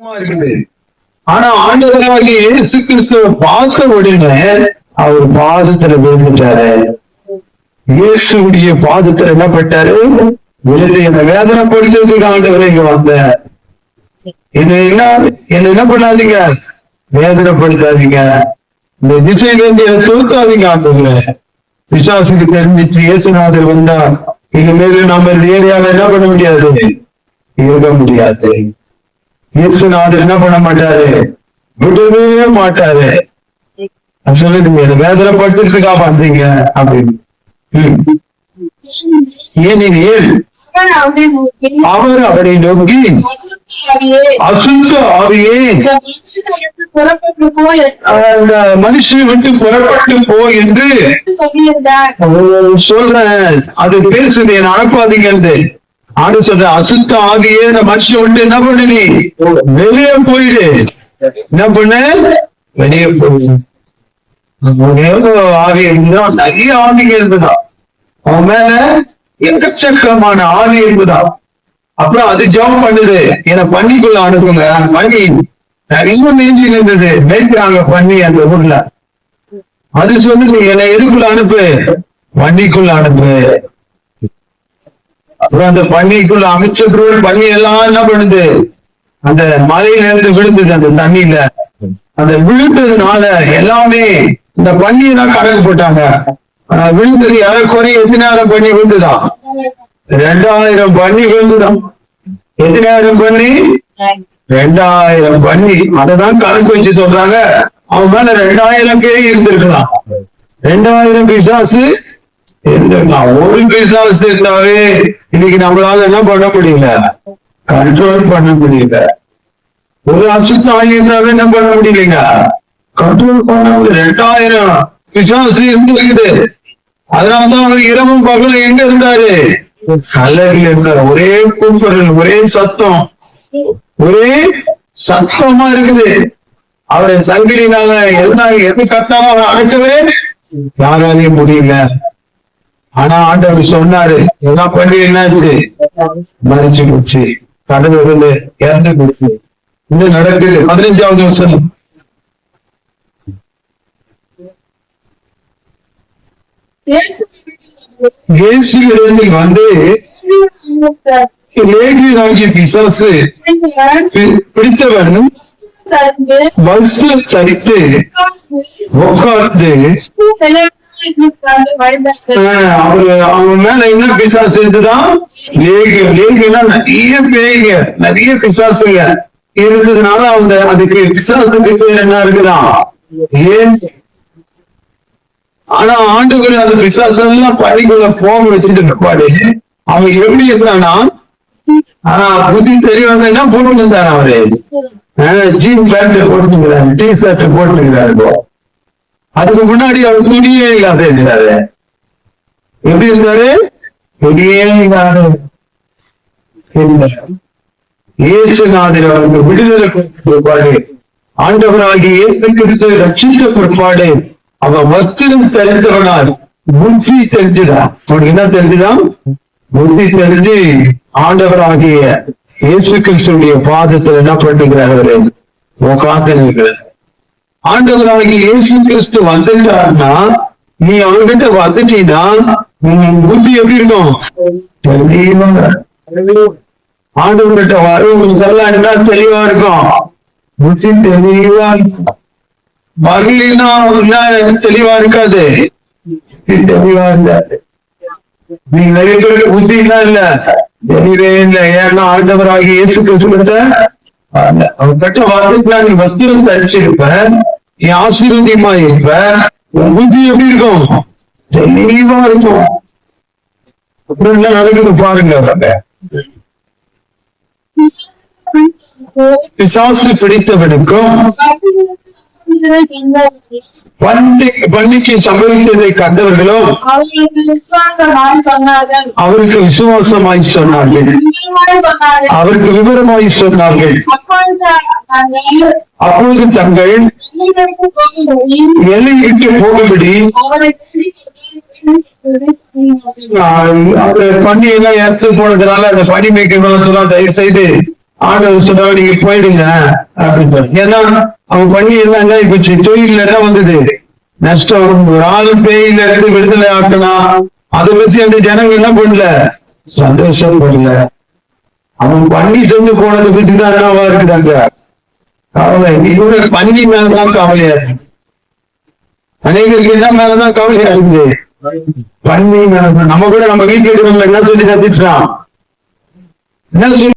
இருக்குது. ஆனா ஆண்டவராக இயேசு கிறிஸ்துவ பார்த்த உடனே அவர் பாதத்துல விழுந்துட்டாரு. இயேசுடைய பாதத்துல என்ன பட்டாரு? விழுந்து என்ன வேதனைப்படுத்துறதுக்கு ஆண்டவரை இங்க வந்த என்ன என்ன என்ன என்ன பண்ணாதீங்க? வேதனைப்படுத்தாதீங்க. இந்த திசையில இருந்து தூக்காதீங்க ஆண்டவர்கள விசாசுக்கு தெரிஞ்சிச்சு இயேசுநாதர் வந்தா இனிமேல் நம்ம இந்த ஏரியால என்ன பண்ண முடியாது? இருக்க முடியாது. இயேசுநாதர் என்ன பண்ண மாட்டாரு? விடவே மாட்டாரு. நான் சொல்லுதுங்க இந்த வேதனைப்பட்டுக்கா வந்தீங்க அப்படின்னு. ஏனெனில் அவர் அவரை நோக்கி, அவர் அவரை நோக்கி "அசுத்தஆவியே, அசுத்த ஆவியே அந்த மனுஷனை விட்டு புறப்பட்டு போ என்று சொல்றேன். அது பேசுது என் அனுப்பாதீங்க ஆடு சொல்ற அசுத்த ஆவியே இந்த மனுஷன் உண்டு என்ன பண்ணு நீ. வெளியே போயிடு. என்ன பண்ண வெளியே போயிடு. ஆவி இருந்துதான் நிறைய ஆவிங்க இருந்ததா அவன் மேல எக்கச்சக்கமான ஆவி இருந்ததா அப்புறம் அது ஜாப் பண்ணுது. என்ன பண்ணிக்குள்ள அனுப்புங்க. பண்ணி நிறைய மேய்ஞ்சி இருந்தது மேய்க்கிறாங்க பண்ணி அந்த ஊர்ல. அது சொல்லுது என்னை எதுக்குள்ள அனுப்பு? பண்ணிக்குள்ள அனுப்பு. அப்புறம் அந்த பண்ணிக்குள்ள அமைச்சர்கள் பண்ணி எல்லாம் என்ன பண்ணுது? அந்த மலையில இருந்து விழுந்தது அந்த தண்ணியில. அந்த விழுந்ததுனால எல்லாமே இந்த பண்ணியெல்லாம் கணக்கு போட்டாங்க. விழுந்தது ஏறக்குறைய எத்தனாயிரம் பண்ணி விழுந்துதா? ரெண்டாயிரம் பண்ணி விழுந்துதான் எத்தனாயிரம் பண்ணி? ரெண்டாயிரம் பண்ணி. அததான் கணக்கு வச்சு சொல்றாங்க. அவன் மேல ரெண்டாயிரம் கே இருந்திருக்கலாம். ரெண்டாயிரம் பிசாசு ஒரு பிசாசு இருந்தாவே இன்னைக்கு நம்மளால என்ன பண்ண முடியல? கண்ட்ரோல் பண்ண முடியல. ஒரு அசுத்தம் ஆகியிருந்தாவே என்ன பண்ண முடியலங்க? கண்ட்ரோல் பண்ண முடியல ரெண்டாயிரம் பிசாசு இருந்துருக்குது அதனாலதான் அவர் இரவும் பகலும் எங்க இருந்தாரு? கல்லறையில் இருந்தாரு. ஒரே கூப்பிடல் ஒரே சத்தம். ஒரே சத்தமா இருக்குது. அவரை சங்கிலினால என்ன எது கட்டாலும் அவர் அடக்கவே யாராலையும் முடியல. ஆனா ஆண்டவர் சொன்னாரு எல்லாம் பண்ணி என்னாச்சு? மறைச்சு போச்சு. கடவுள் இருந்து இறந்து போச்சு. இன்னும் நடக்குது. பதினஞ்சாவது வருஷம் இயேசுவிலிருந்து வந்து லேகியனாகிய பிசாசு பிடித்தவன் வஸ்து தரித்து உட்கார்ந்து அவன் மேல என்ன பிசாசு இருந்துதான் லேகியம் லேகியம்னா நிறைய பேய்ங்க நிறைய பிசாசுங்க. இருந்ததுனால அவங்க அதுக்கு பிசாசுக்கு என்ன இருக்குதான் ஏன்? ஆனா ஆண்டுக்குள்ள அந்த பிசாசு எல்லாம் பள்ளிக்குள்ள போக வச்சுட்டு இருப்பாரு. அவன் எப்படி இருந்தானா? ஆனா புத்தி தெரியும் என்ன போட்டு இருந்தாரு அவரு. ஜீன் பேண்ட் போட்டுக்கிறாரு டி ஷர்ட் போட்டுக்கிறாரு. அதுக்கு முன்னாடி அவர் துணியே இல்லாத இருந்தாரு. எப்படி இருந்தாரு? துணியே இல்லாத இயேசுநாதர் அவருக்கு விடுதலை கொடுத்த பிற்பாடு ஆண்டவராகிய இயேசு கிறிஸ்து ரட்சித்த பிற்பாடு அவன் வஸ்திரம் தெரிந்தவனால் புத்தி தெரிஞ்சுதான் உனக்கு என்ன தெரிஞ்சுதான் புத்தி தெரிஞ்சு ஆண்டவராகிய இயேசு கிறிஸ்துடைய பாதத்தில் என்ன பண்ணுகிறார் அவரு? உட்கார்ந்து இருக்கிறார் ஆண்டவராகிய இயேசு கிறிஸ்து வந்துட்டார்னா நீ அவர்கிட்ட வந்துட்டீன்னா உன் புத்தி எப்படி இருக்கும்? தெளிவா ஆண்டவர்கிட்ட வரவங்களுக்கெல்லாம் என்ன தெளிவா இருக்கும்? புத்தி தெளிவா இருக்கும். வரலினா என்ன தெளிவா இருக்காது? தெளிவா இருக்காது. நீ நிறைய பேருக்கு புத்தி இல்ல தெளிவே ஏன்னா ஆண்டவராகிய இயேசு கிறிஸ்துவிட்ட அவர்கிட்ட வந்துட்டுனா நீ வஸ்திரம் தரிச்சிருப்ப நீ ஆசீர்வதியமா இருப்ப உன் புத்தி எப்படி இருக்கும்? தெளிவா இருக்கும். அப்புறம் என்ன நடக்குது பாருங்க பிசாசு பிடித்தவனுக்கும் பண்டிகை சம்பவித்ததை கண்டவர்களும் சொன்னார்கள். அவருக்கு விசுவாசமாய் சொன்னார்கள். அவருக்கு விவரமாய் சொன்னார்கள். அப்பொழுது தங்கள் எல்லைகளுக்கு போகும்படி எல்லாம் எடுத்து போனதுனால அந்த பனி மேய்க்கணும்னு சொன்னா தயவு செய்து ஆண்டவர் சொன்னா நீங்க போயிடுங்க அப்படின்னு ஏன்னா அவன் பண்ணி இருந்தாங்க இப்ப தொழில் என்ன வந்தது? நஷ்டம் ஒரு ஆளு பேயில இருந்து விடுதலை ஆக்கலாம் அதை பத்தி அந்த ஜனங்க என்ன பண்ணல? சந்தோஷம் பண்ணல. அவன் பண்ணி செஞ்சு போனதை பத்தி தான் என்னவா இருக்குதாங்க கவலை. இவங்க பண்ணி மேலதான் கவலையா இருக்கு. அநேகருக்கு என்ன மேலதான் கவலையா இருக்குது? பண்ணி மேலதான் நம்ம கூட நம்ம வீட்டுல இருக்கிறவங்க என்ன சொல்லி கத்திட்டான் என்ன சொல்லி